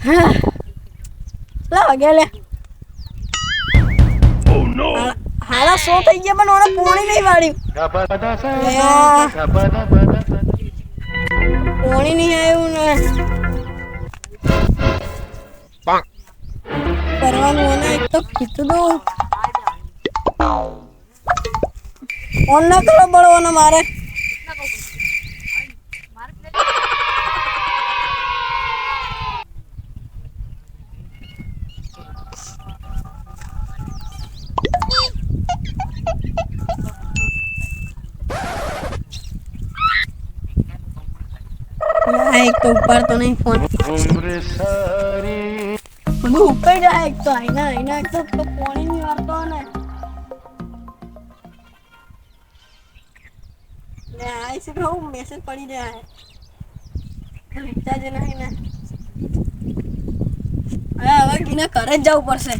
હા લા. વાગ્યા લે હાલા- હાલા સો થઈ ગયા પણ ઓને પોણી નહીં વાળ્યું. પોણી નહીં આવ્યું ને. કરવાનું ઓને એક તો કીધું તું ઓન ના કરો બળવાનો મારે. ના, એક તો ઉપાડતો નહીં ફોન. બધું ઉપર જાય એક તો આઈના આઈના એક તો તો પોણી ની. ને આઈ છે હું મેસેજ પડી જાય રિચાર્જ નહીં ને. હવે હવે કીને ઘરે જ જવું પડશે.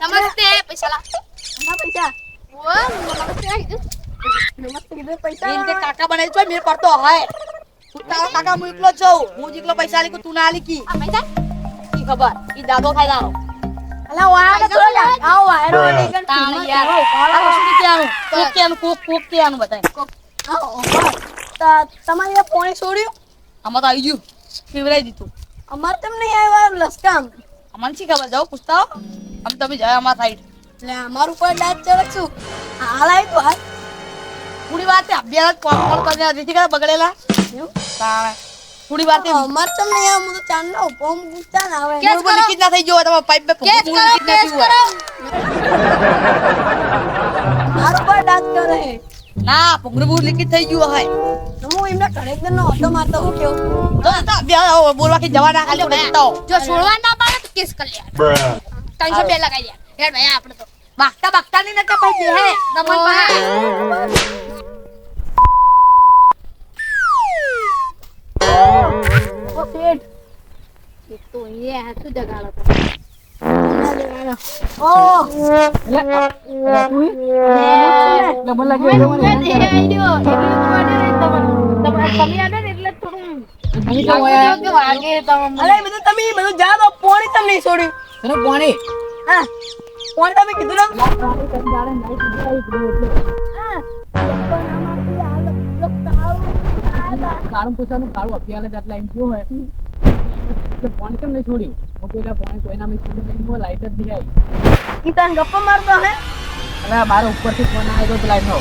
નમસ્તે પૈસા લા પૈસા ઓ નમસ્તે નમસ્તે કીધું પૈસા પૈસા કે કાકા બનાવી છો મેર પડતો હોય તું તારો કાકા હું એકલો જ છું હું જ એકલો પૈસા લીકું તું ના લીકી આ પૈસા કી ખબર ઈ દાદો ખાઈ તારો અલા વાયરો તો આવો વાયરો નહીં કર યાર આ વસ્તુ ક્યાંનું કોક ક્યાંનું કોક કોક ક્યાંનું બતાય તમારે પોણી છોડ્યું આમાં તો આવી ગયું પીવરાઈ દીધું અમાર તેમ આવ્યા લસકામ અમને શી ખબર જાઓ પૂછતા આમ તમે જાય અમાર સાઈડ એટલે અમારું ઉપર ડાચ ચરકશું હાલ આવી તો હાલ. થોડી વાર અભ્યાસ કોણ કોણ કરીને રીતિ કરે બગડેલા થોડી વાર અમાર તો નહીં હું તો ચાંદનો પોમ ગુસ્સા ના આવે. કેસ કરો. લીકેજ ના થઈ ગયો તમારા પાઇપ પે કેસ કરો ના કેસ કરો. મારું ઉપર ડાચ કરે ના ભૂંગળું બૂર લીકેજ થઈ ગયું હોય. તો હું એમને ઘરે જ નો ઓટો મારતો હું કેવું? તો બોલવા કે જવાના ખાલી જો છોડવા ના પાડે તો કેસ કરી લે. ત્રણસો બે લગાઈ દે? હેડ ભાઈ આપણે તો બાકતા બાકતા નહીં નકા ભાઈ હે શેઠ. એક તો હાથું જગાડો એ બધું તમે બધું જા પોણી તમને છોડ્યું. તને પાણી. હા. પોણી તમે કીધું ને. હા. કાળું પૂછવાનું એમ થયું હોય. પાણી કેમ નહીં છોડ્યું? હું પેલા પાણી કોઈના મેં છોડી નહીં હું લાઈટ જ નહીં આવી. તને ગપ્પા મારતો હે? અને મારો ઉપરથી ફોન આવ્યો તો લાઈટ નો.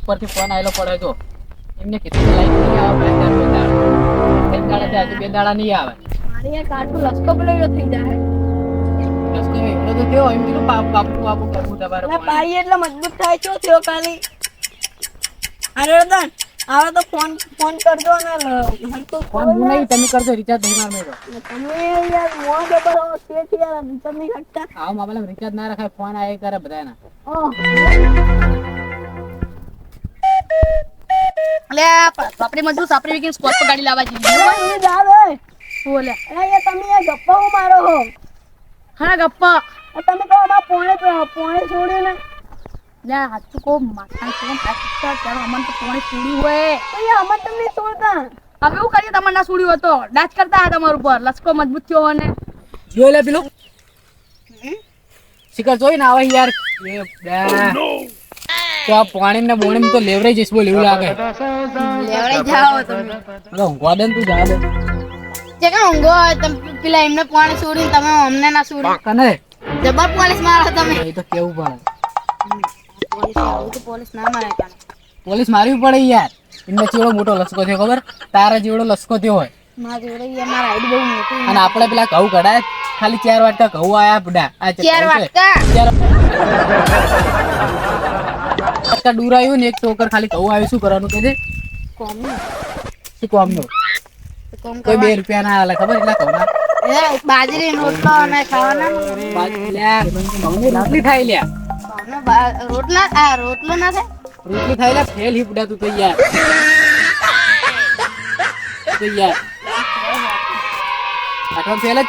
ઉપરથી ફોન આવેલો પડે તો. એમને કીધું લાઈટ નહીં આવે બે બે દાડા બે દાડા બે દાડા નહીં આવે. મારી કાઠું લસકો પેલો થઈ જાય. એટલો તો થયો એમ કીધું બાપ બાપુ બાપુ બાપુ તમારે. પાઈ એટલે મજબૂત થાય છો થયો ખાલી અરે રતન આવે તો ફોન ફોન કરજો ને ફોન હું નહીં તમે કરજો રિચાર્જ નહીં માર મેરો તમે યાર મોં જબર હો, છે યાર રિચાર્જ નહીં કરતા આવો મામલા રિચાર્જ ના રખાય ફોન આય કરે બધાના ઓહ, એટલે સાપડી માં શું સાપડી વીકીને પર ગાડી લાવવા જઈએ. એ. અરે તમે ગપ્પા મારો હો. હા ગપ્પા. તમે કહો અમાર પોણે પોણે છોડ્યું ને. લે હાચું કહો માથા કોણ હાચું ચાલો અમને તો પોણી છોડ્યું હોય. તો યાર તમને છોડતા. હવે એવું કરીએ તમારે ના છોડ્યું હતો ડાચ કરતા હતા તમારું ઉપર લસકો મજબૂત થયો અને. જોઈ લે પેલું. શિખર જોઈ ને આવે યાર. એ બે. તો આ પાણી ને બોણી તો લેવરાઈ જઈશ બોલ એવું લાગે. લેવરાઈ જાઓ તમે. ઊંઘવા દે તું જા દે. જે કે ઊંઘો તમે પેલા એમને પાણી છોડીને તમે અમને ના છોડી કને? જબર પોલીસ મારો તમે. એ તો કેવું પડે પોલીસ ના મારે પોલીસ મારવી પડે યાર. એમને ચેવડો મોટો લસકો થયો ખબર? તારા જેવડો લસકો થયો હોય. અને આપણે પેલા ઘઉં કઢાય ખાલી ચાર વાટકા ઘઉં આયા બડા આ ચાર વાટકા. ડૂરાયું ને એક ટોકર ખાલી ઘઉં આવ્યું શું કરવાનું કે છે કોમનું. શું કોમનું? કોમ કોઈ બે રૂપિયા ના આલે ખબર? એટલા ઘઉંના. એ બાજરી રોટલો અને ખાવાના રોટલી થાય લે બા- રોટલા આ રોટલો ના થાય? રોટલી થાય લ્યા ફેલ હિપડા તું તો તો જ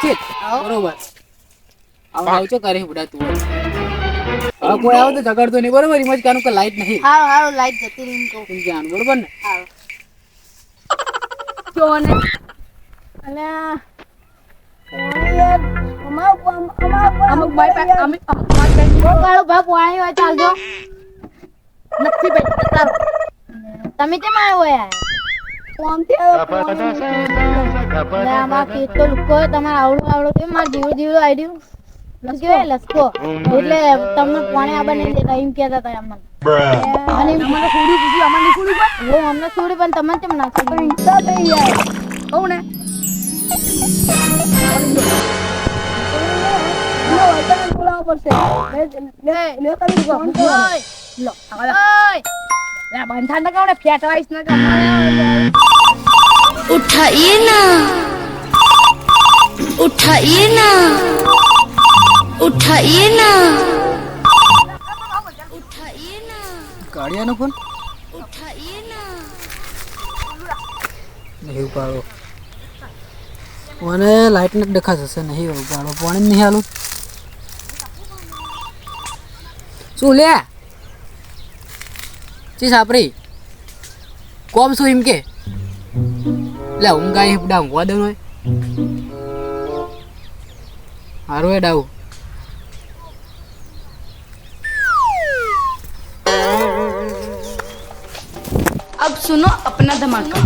છે બરોબર આવું. આવું છો કરે બુડા તું હવે કોઈ આવે તો ઝઘડતો નહીં બરોબર એમાં જ કાનું કે લાઈટ નહીં હારું લાઈટ જતી રહી તું જાણ બરોબર ને? અલ્યા. અમુક ભાઈ પાસે અમુક અમુક ભાઈ પાસે કાળો ભાઈ પોણી હોય ચાલજો. નથી ભાઈ તારો તમે કેમ આવ્યો યાર તમને કોણે આબા નહીં દેતા એમ કહેતા અમને છોડી અમને નહીં પણ? હું અમને છોડી પણ તમને કેમ ના? ઉઠાઈએ ના. ઉઠાઈએ ના. ઉઠાઈએ ના. ઉઠાઈએ ના. ગાડિયાનો ફોન ઉઠાઈએ ના. પાડો. મને લાઈટ નથી દેખાશે છે નહીં ઉપાડો પાણી નહીં હાલું શું લે ચી સાપરી કોમ શું એમ કે લે ઊંઘ આઈ ડા ઊંઘવા દઉં હોય હારું એ ડાવું अब सुनो अपना धमाका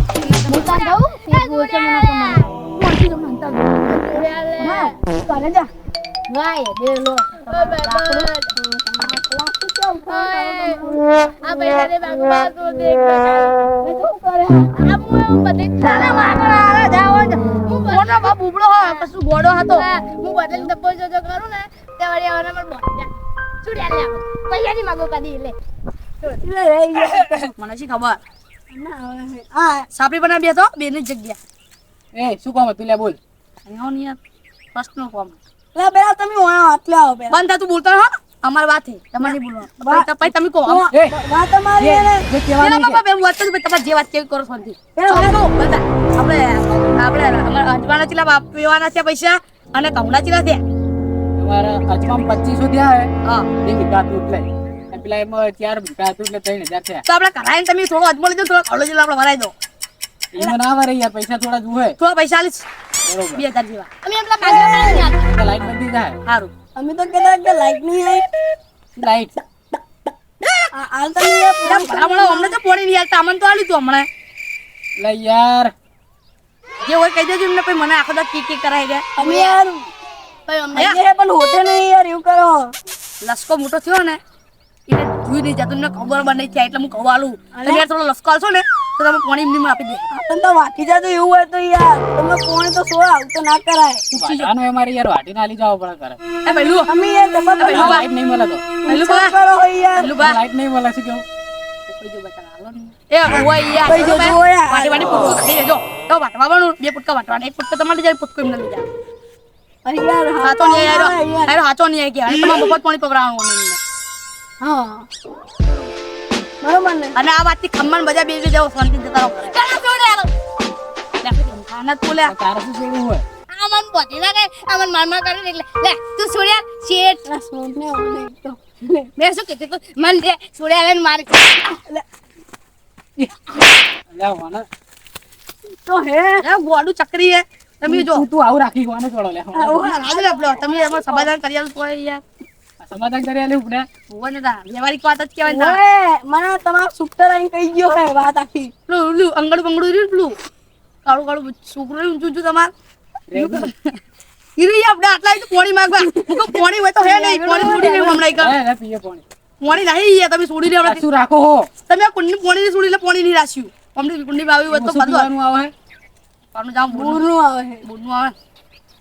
તાર જાઉં તે જા. વાય આ દેખ શું કરે? આ હું બધે ખાના માગણા આલા જાવ મોટો બાપ ઉબળો હોય કશું ગોડો હતો હું જો જો કરું ને તે વળી આવવાના મને બોલ છોડ્યા લે. પૈસા ની માગો કદી લે. મને શી ખબર બના ની જગ્યા એ શું કામ હતું લે બોલ. અહીંયા આવો ને યાર પ્રશ્ન કોમ. લે, પેલા તમે આટલે આવો પેલા. બંધ તું બોલતો હો. અમારી વાત છે તમારે નહીં બોલવાનું પછી તમે કહો. એ વાત અમારી જે કહેવાનું છે. બાપા બે વાત તો તમે જે વાત કેવી કરો શાંતિ બધા. આપણે આપણે અમારા અજવાના ચીલા બાપ પીવાના છે પૈસા અને કમળા ચીલા છે. તમારા અજવામ પચીસો થયા હે. હા. એ હતું એટલે. પેલા એમાં ચાર હતું એટલે ત્રણ હજાર થયા. તો આપણે કરાઈને તમે થોડો અજમો લેજો થોડો કળો જેટલો આપણે ભરાઈ દો. એમાં ના વરે યાર પૈસા થોડા જુએ થોડા પૈસા આલીશ. બરોબર. જેવા. અમે એટલા તો લાઈટ બંધી જાય. સારું અમે તો કહેતા કે લાઈટ નહીં આવી લાઈટ. તો ભલામણો અમને તો નહીં આલતા અમને તો તું હમણાં. એટલે યાર. જે હોય કહી દેજો એમને પછી મને આખો દાડો કી કી કરાવી દે. અમે યાર ભાઈ અમને પણ નહીં યાર એવું કરો. લસકો મોટો થયો ને એટલે જોઈ નહીં જતું. ને ખબર બને છે એટલે હું કહું આલું. તમે થોડો લસકો આલશો ને. તો તમે પાણી એમની આપી દે. પણ તો વાટી જાતો એવું હોય તો યાર. તમે કોણ તો સો આવું તો ના કરાય. વાટાનો એ મારે યાર વાટીને લઈ જાવ પડે કરે એ પહેલું અમે યાર જબર પેલું બા. લાઈટ નહીં મળે તો. પહેલું શું બા કરો હો યાર. પહેલું બા. લાઈટ નહીં મળે છે કેવું એ હોય યાર પેલું. વાટી વાટી પુટકો ખાઈ લેજો. તો વાટવા બનું બે પુટકા વાટવાના. એક પુટકો તમારે જાય પુટકો એમને લઈ જાય અરે યાર હાચો નહીં તો યાર. હાચો નહીં ગયા તમારે બપોર પાણી પકડાવવાનું હા. બરોબર ને અને આ વાતથી ખમણ બધા બેસી જાવ શાંતિ જતા રહો ચાલો આલો લે ખાના તું લે તારે શું છોડવું હોય આ મન બોધી લાગે આ મન માર માર કરે એટલે લે તું છોડ્યા શેઠ આ સોનને ઓલે એક તો મેં શું કીધું તું મન દે છોડ્યા લઈને માર લે વાના તો હે એ ગોડું ચકરી હે તમે જો તું આવું રાખી ગોને છોડો લે રાજ લે આપણો તમે એમાં સમાધાન કરી આલ તો યાર સમાધાન કરી આલી ઉપડે ભગવાન તા. વ્યવહારિક વાત જ કહેવાય ને મને તમારો સુપર આઈને કહી ગયો હે વાત આખી. પેલું પેલું અંગડું બંગડું રહ્યું પેલું કાળું કાળું છોકરું ઊંચું ઊંચું તમાર. ઈરી આપણે આટલા તો પોણી માંગવા. હું પોણી હોય તો હે નહીં પોણી છોડી લેવું હમણાં ઈ હે પીએ પાણી. પોણી નહીં યાર તમે છોડી લે આ શું રાખો હો. તમે પોણી ની છોડી લે પોણી નહીં રાખ્યું. અમને કુંડી બાવી હોય તો બધું આવે? પાનું જામ બૂરનું આવે.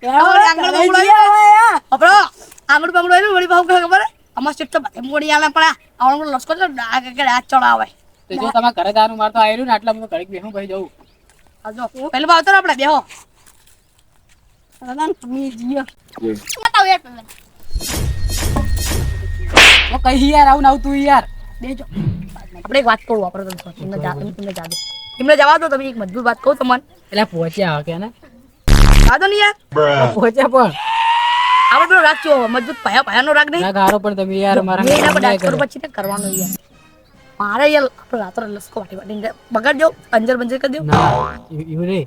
હે આવે. યાર. આપણો આંગળ બંગડો આવ્યું કે ખબર? અમાર સીટ તો બધે મોડી આલે પણ આવડો લસકો તો ડાગ કે હાથ ચડાવે. તો જો તમારા ઘરે જવાનું મારતો આયરું ને આટલા બધું ઘડીક બેહું ભાઈ જવું. આજો જો પેલું ને આપણે બેહો. તમે બતાવ યાર આવું આવું તું બેજો. આપણે એક વાત કહું આપણે તમને જા તમને જા દો એમને જવા દો તમે એક મજબૂત વાત કહું તમને. એટલે પહોંચ્યા હવે કે ને? નહીં યાર. પહોંચ્યા પણ. આપણે પેલો રાગ ચો મજબૂત પાયા પાયાનો રાગ નહીં. ના ગારો પણ તમે યાર મારા મેં એના પર ડાન્સ કરો. પછી કરવાનું યાર. મારે યાર આપણે રાત્રે લસકો વાટી વાટીને બગાડ દો અંજર બંજર કરી દો. ના ઈ રે.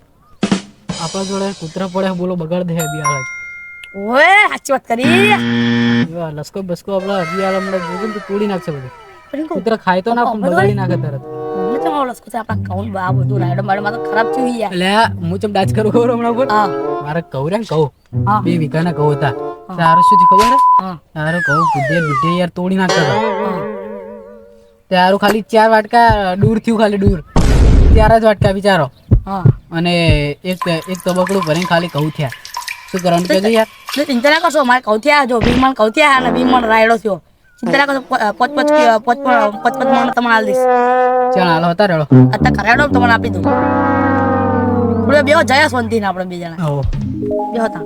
આપણા જોડે કૂતરા પડે બોલો બગાડ દે અભિયાળ ઓએ સાચી વાત કરી. લસકો બસકો આપણા અભિયાળ હમણાં જોજો ને તો તોડી નાખશે બધું. કૂતરા ખાય તો ના પણ બગાડી નાખે તરત. લસકો છે આપણા કાઉન બા બધું રાયડો બાયડો માં ખરાબ થયું યાર. એટલે હું ચમ ડાચ કરું ખબર હમણાં મારે કહું રે કહું. હા. બે વીઘાના કહું હતા. તારે શું થયું ખબર? ત્યારે કહું બુદ્ધે બુદ્ધે યાર તોડી નાખતા હતા. હા. ખાલી ચાર વાટકા દૂર થયું ખાલી દૂર ત્યારે જ વાટકા બિચારો અને એક એક તબકડું ભરીને ખાલી કહું થયા. શું કરવાનું કહેજો યાર? ચિંતા ના કરશો મારે કૌથિયા જો ભીમણ કહું થયા અને વીમણ રાયડો થયો. ચિંતા ના કરશો પોચ પોચ પોચ પોચ પોચ મણ તમને આલી દઈશ. ચાલ હાલો હતા રેડો. અત્યારે કરાડો તમને આપી દઉં. બે જયા શાંતિ આપણે બે જણા. બે હતા